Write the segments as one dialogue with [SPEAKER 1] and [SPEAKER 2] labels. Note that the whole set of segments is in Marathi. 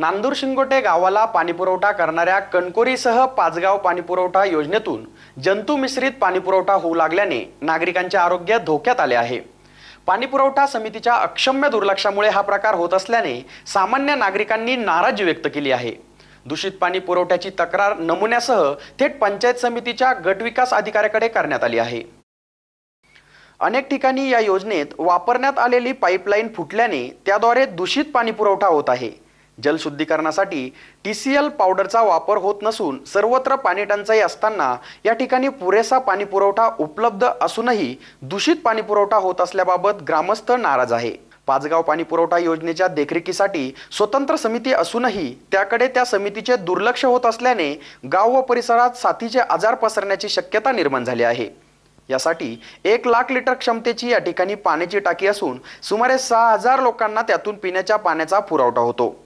[SPEAKER 1] नांदूर शिंगोटे गावाला पाणीपुरवठा करणाऱ्या कणकोरीसह पाचगाव पाणीपुरवठा योजनेतून जंतू मिश्रित पाणीपुरवठा होऊ लागल्याने नागरिकांचे आरोग्य धोक्यात आले आहे. पाणीपुरवठा समितीच्या अक्षम्य दुर्लक्षामुळे हा प्रकार होत असल्याने सामान्य नागरिकांनी नाराजी व्यक्त केली आहे. दूषित पाणी पुरवठ्याची तक्रार नमुन्यासह थेट पंचायत समितीच्या गटविकास अधिकाऱ्याकडे करण्यात आली आहे. अनेक ठिकाणी या योजनेत वापरण्यात आलेली पाईपलाईन फुटल्याने त्याद्वारे दूषित पाणी पुरवठा होत आहे. जलशुद्धीकरणासाठी टी सी एल पावडरचा वापर होत नसून सर्वत्र पाणी टंचाई असताना या ठिकाणी पुरेसा पाणीपुरवठा उपलब्ध असूनही दूषित पाणीपुरवठा होत असल्याबाबत ग्रामस्थ नाराज आहे. पाचगाव पाणी पुरवठा योजनेच्या देखरेखीसाठी स्वतंत्र समिती असूनही त्याकडे त्या समितीचे दुर्लक्ष होत असल्याने गाव व परिसरात साथीचे आजार पसरण्याची शक्यता निर्माण झाली आहे. यासाठी एक लाख लिटर क्षमतेची या ठिकाणी पाण्याची टाकी असून सुमारे सहा हजार लोकांना त्यातून पिण्याच्या पाण्याचा पुरवठा होतो.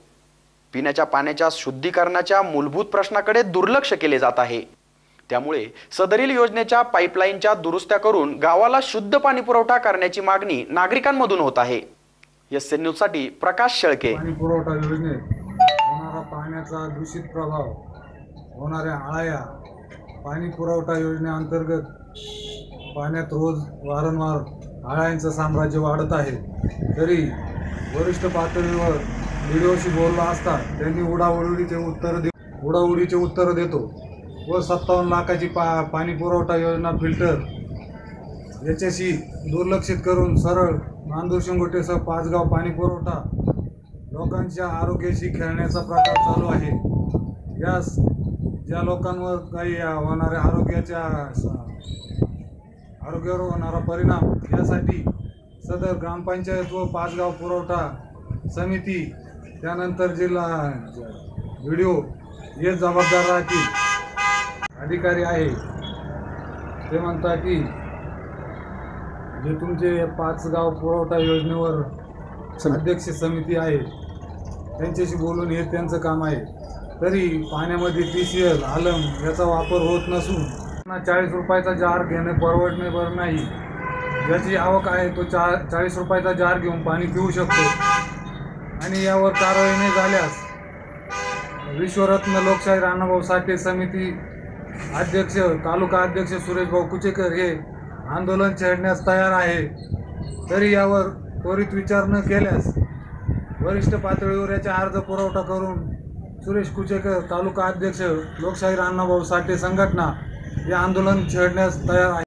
[SPEAKER 1] पिण्याच्या पाण्याच्या शुद्धीकरणाच्या मूलभूत प्रश्नाकडे दुर्लक्ष केले जात आहे. त्यामुळे सदरील योजनेच्या पाईपलाईनच्या दुरुस्त्या करून गावाला शुद्ध पाणी पुरवठा करण्याची मागणी नागरिकांमधून होत आहे. एस एन न्यूजसाठी प्रकाश शेळके.
[SPEAKER 2] पाणी पुरवठा योजनेत होणारा पाण्याचा दूषित प्रभाव होणाऱ्या आळ्या पाणी पुरवठा योजनेअंतर्गत पाण्यात रोज वारंवार आळ्यांचं साम्राज्य वाढत आहे. तरी वरिष्ठ पातळीवर व्हिडिओशी बोलला असता त्यांनी उडाउडीचे उत्तर दे उडाउडीचे उत्तर देतो व सत्तावन्न लाखाची पा पाणी पुरवठा योजना फिल्टर याच्याशी दुर्लक्षित करून सरळ नांदूर शिंगोटेसह पाचगाव पाणी पुरवठा लोकांच्या आरोग्याशी खेळण्याचा प्रकार चालू आहे. यास ज्या लोकांवर काही होणाऱ्या आरोग्याच्या आरोग्यावर होणारा परिणाम यासाठी सदर ग्रामपंचायत व पाचगाव पुरवठा समिती त्यानंतर जिल्हा व्हिडिओ हे जबाबदार राहतील. अधिकारी आहे. ते म्हणतात की जे तुमचे पाच गाव पुरवठा योजनेवर अध्यक्ष समिती आहे त्यांच्याशी बोलून हे त्यांचं काम आहे. तरी पाण्यामध्ये टी सी एल आलम याचा वापर होत नसून त्यांना चाळीस रुपयाचा जार घेणे परवडणे बरं नाही. ज्याची आवक आहे तो चा चाळीस रुपयाचा जार घेऊन पाणी पिऊ शकतो. आणि यावर कारवाई नाही झाल्यास विश्वरत्न लोकशाही राणाभाऊ साठे समिती अध्यक्ष तालुका अध्यक्ष सुरेश भाऊ कुचेकर हे आंदोलन छेडण्यास तयार आहे. तरी यावर त्वरित विचार न केल्यास वरिष्ठ पातळीवर याचा अर्ज पुरवठा करून सुरेश कुचेकर तालुका अध्यक्ष लोकशाही अण्णाभाऊ साठे संघटना हे आंदोलन छेडण्यास तयार आहे.